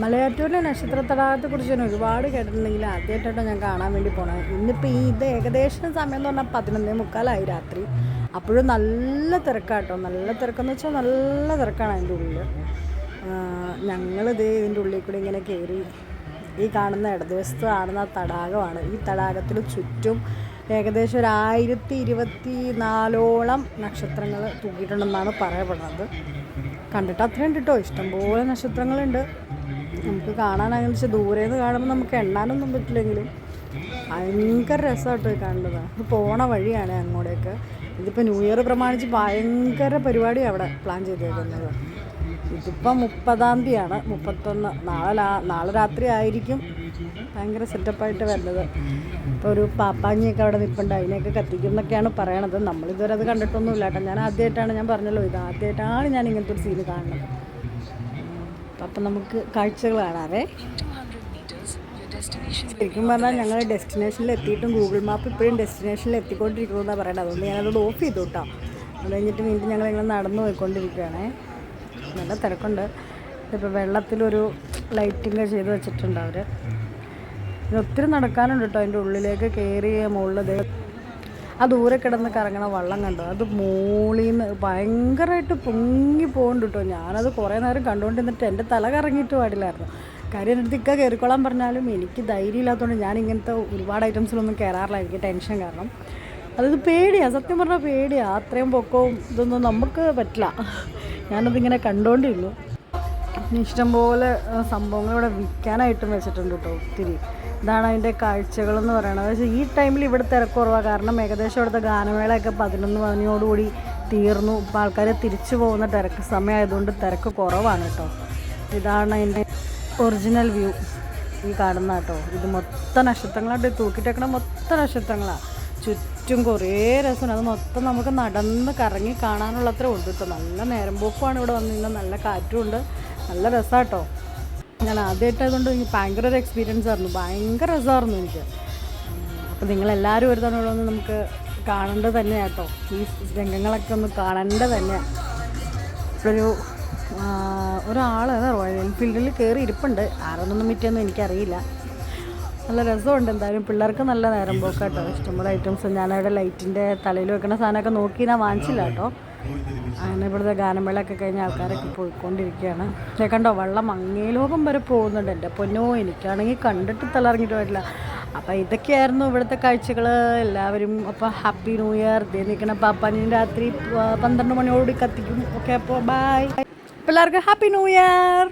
മലയാറ്റൂരിലെ നക്ഷത്ര തടാകത്തെക്കുറിച്ച് ഞാൻ ഒരുപാട് കേട്ടിട്ടുണ്ടെങ്കിൽ ആദ്യമായിട്ടാണ് ഞാൻ കാണാൻ വേണ്ടി പോണത്. ഇന്നിപ്പോൾ ഈ ഇത് ഏകദേശം സമയം എന്ന് പറഞ്ഞാൽ പതിനൊന്നേ മുക്കാലായി രാത്രി. അപ്പോഴും നല്ല തിരക്കാട്ടോ. നല്ല തിരക്കെന്ന് വെച്ചാൽ നല്ല തിരക്കാണ് അതിന്റെ ഉള്ളിൽ ഞങ്ങളിത് ഇതിന്റെ ഉള്ളിൽ കൂടി ഇങ്ങനെ കയറി ഈ കാണുന്ന ഇടതുവശത്ത് കാണുന്ന തടാകമാണ്. ഈ തടാകത്തിന് ചുറ്റും ഏകദേശം ഒരു ആയിരത്തി ഇരുപത്തി നാലോളം നക്ഷത്രങ്ങൾ തൂക്കിയിട്ടുണ്ടെന്നാണ് പറയപ്പെടുന്നത്. കണ്ടിട്ട് അത്രയും കിട്ടോ ഇഷ്ടംപോലെ നക്ഷത്രങ്ങളുണ്ട്. നമുക്ക് കാണാനാണെന്ന് വെച്ചാൽ ദൂരെ നിന്ന് കാണുമ്പോൾ നമുക്ക് എണ്ണാനൊന്നും പറ്റില്ലെങ്കിലും ഭയങ്കര രസമായിട്ട് ഇത് പോണ വഴിയാണ് അങ്ങോട്ടേക്ക്. ഇതിപ്പോൾ ന്യൂ ഇയർ പ്രമാണിച്ച് ഭയങ്കര പരിപാടി അവിടെ പ്ലാൻ ചെയ്തേക്കുന്നത്. ഇതിപ്പം മുപ്പതാം തീയതിയാണ്. മുപ്പത്തൊന്ന്. നാളെ നാളെ രാത്രി ആയിരിക്കും ഭയങ്കര സെറ്റപ്പായിട്ട് വരുന്നത്. ഇപ്പോൾ ഒരു പാപ്പാഞ്ഞിയൊക്കെ അവിടെ നിൽപ്പുണ്ട് അതിനെയൊക്കെ കത്തിക്കും എന്നൊക്കെയാണ് പറയണത്. നമ്മളിതുവരെ അത് കണ്ടിട്ടൊന്നുമില്ല കേട്ടോ ഞാൻ ആദ്യമായിട്ടാണ് ഞാൻ പറഞ്ഞല്ലോ ഇത് ആദ്യമായിട്ടാണ് ഞാൻ ഇങ്ങനത്തെ ഒരു സീന് കാണുന്നത്. അപ്പം നമുക്ക് കാഴ്ചകൾ കാണാവേ. ശരിക്കും പറഞ്ഞാൽ ഞങ്ങൾ ഡെസ്റ്റിനേഷനിൽ എത്തിയിട്ടും ഗൂഗിൾ മാപ്പ് ഇപ്പോഴും ഡെസ്റ്റിനേഷനിൽ എത്തിക്കൊണ്ടിരിക്കുന്നതാണ് പറയണത്. അതുകൊണ്ട് ഞാനത് ഓഫ് ചെയ്തു കേട്ടോ അത് കഴിഞ്ഞിട്ട് വീണ്ടും ഞങ്ങൾ ഇങ്ങനെ നടന്നു പോയിക്കൊണ്ടിരിക്കുകയാണേ നല്ല തിരക്കുണ്ട്. ഇപ്പോൾ വെള്ളത്തിലൊരു ലൈറ്റിംഗ് ചെയ്ത് വെച്ചിട്ടുണ്ട് അവർ ഒത്തിരി നടക്കാനുണ്ട് കേട്ടോ അതിന്റെ ഉള്ളിലേക്ക് കയറി മുകളിൽ ആ ദൂരെ കിടന്ന് കറങ്ങണ വള്ളം കണ്ടോ? അത് മോളിന്ന് ഭയങ്കരമായിട്ട് പൊങ്ങി പോകുന്നുണ്ട് കേട്ടോ ഞാനത് കുറേ നേരം കണ്ടുകൊണ്ടിരുന്നിട്ട് എന്റെ തല കറങ്ങിയിട്ട് പാടില്ലായിരുന്നു. കാര്യം എന്റെ ഇക്ക കയറിക്കോളാൻ പറഞ്ഞാലും എനിക്ക് ധൈര്യം ഇല്ലാത്തതുകൊണ്ട് ഞാൻ ഇങ്ങനത്തെ ഒരുപാട് ഐറ്റംസിലൊന്നും കയറാറില്ല എനിക്ക് ടെൻഷൻ കാരണം. അതായത് പേടിയാണ് സത്യം പറഞ്ഞാൽ പേടിയാണ് അത്രയും പൊക്കവും ഇതൊന്നും നമുക്ക് പറ്റില്ല. ഞാനതിങ്ങനെ കണ്ടുകൊണ്ടിരുന്നു ഇഷ്ടംപോലെ സംഭവങ്ങൾ ഇവിടെ വിൽക്കാനായിട്ടും വെച്ചിട്ടുണ്ട് കേട്ടോ ഒത്തിരി. ഇതാണ് അതിന്റെ കാഴ്ചകളെന്ന് പറയുന്നത്. പക്ഷേ ഈ ടൈമിൽ ഇവിടെ തിരക്കുറവാണ് കാരണം ഏകദേശം ഇവിടുത്തെ ഗാനമേളയൊക്കെ പതിനൊന്ന് മണിയോടുകൂടി തീർന്നു. ഇപ്പം ആൾക്കാർ തിരിച്ചു പോകുന്ന തിരക്ക് സമയമായതുകൊണ്ട് തിരക്ക് കുറവാണ് കേട്ടോ ഇതാണ് അതിന്റെ ഒറിജിനൽ വ്യൂ ഈ കാണുന്ന കേട്ടോ ഇത് മൊത്തം നക്ഷത്രങ്ങളായിട്ട് തൂക്കിട്ടേക്കണ മൊത്തം നക്ഷത്രങ്ങളാണ് ചുറ്റും കുറേ രസം അത് മൊത്തം നമുക്ക് നടന്ന് കറങ്ങി കാണാനുള്ള അത്ര ഉണ്ട് കേട്ടോ നല്ല നേരം പോക്കുമാണ് ഇവിടെ വന്നു കഴിഞ്ഞാൽ നല്ല കാറ്റും ഉണ്ട്. നല്ല രസമാട്ടോ ഞാൻ ആദ്യമായിട്ടതുകൊണ്ട് എനിക്ക് ഭയങ്കര ഒരു എക്സ്പീരിയൻസ് ആയിരുന്നു. ഭയങ്കര രസമായിരുന്നു എനിക്ക്. അപ്പോൾ നിങ്ങളെല്ലാവരും ഒരു തവണ ഇവിടെ നമുക്ക് കാണേണ്ടത് തന്നെയാട്ടോ ഈ രംഗങ്ങളൊക്കെ ഒന്ന് കാണേണ്ടത് തന്നെയാണ് ഇപ്പോഴൊരു ഒരാൾ റോയൽ എൻഫീൽഡിൽ കയറി ഇരിപ്പുണ്ട്. ആരെന്നൊന്നും പറ്റിയൊന്നും എനിക്കറിയില്ല. നല്ല രസമുണ്ട് എന്തായാലും. പിള്ളേർക്ക് നല്ല നേരം പോക്കാട്ടോ ഇഷ്ടംപോലെ ഐറ്റംസ് ഞാനവിടെ ലൈറ്റിന്റെ തലയിൽ വെക്കുന്ന സാധനമൊക്കെ നോക്കി ഞാൻ വാങ്ങിച്ചില്ല കേട്ടോ അങ്ങനെ ഇവിടുത്തെ ഗാനമേളയൊക്കെ കഴിഞ്ഞ ആൾക്കാരൊക്കെ പോയിക്കൊണ്ടിരിക്കുകയാണ്. ദേ കണ്ടോ വെള്ളം അങ്ങേലോകം വരെ പോകുന്നുണ്ട്. എന്റെ പൊന്നോ എനിക്കാണെങ്കിൽ കണ്ടിട്ട് തളർന്നിട്ട് പറ്റില്ല അപ്പോൾ ഇതൊക്കെയായിരുന്നു ഇവിടുത്തെ കാഴ്ചകൾ. എല്ലാവരും അപ്പോൾ ഹാപ്പി ന്യൂ ഇയർ. ദേ നിൽക്കണം പാപ്പാനി രാത്രി പന്ത്രണ്ട് മണിയോട് കത്തിക്കും. ഓക്കെ അപ്പോൾ ബായ് എല്ലാവർക്കും ഹാപ്പി ന്യൂ ഇയർ.